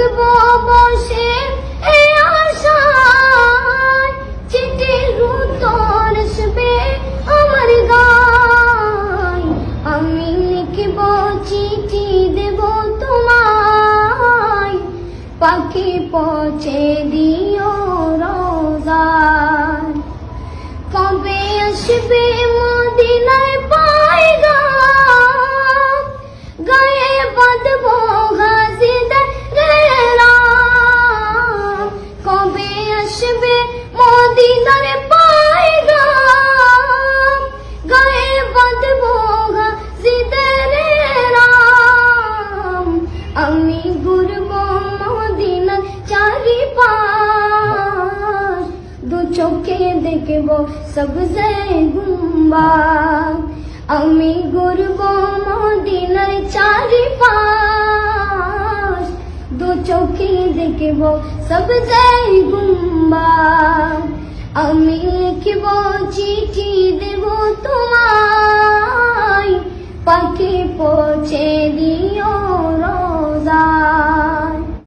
তকব বসে এ আশায় চিঠি উত্তর আসবে আমার গায় আমি লিখব, চিঠি দেব তোমায়। পাখি পৌঁছে দিও রোজার। কবে আসবে মদিনায় পাইগা গায়ে বাঁধব গাজিদের আসবে মদিনায় পাইগা গায়ে বাঁধব গাজিদের রাম। আমি ঘুরব মদিনার চারিপাশ, দু চোখে দেখব সবজে গুম্বাদ। আমি ঘুরব মদিনার দু চোখে সব যাই গুম্বা। আমি লিখব চিঠি দেব তোমায়। পাখি পৌঁছে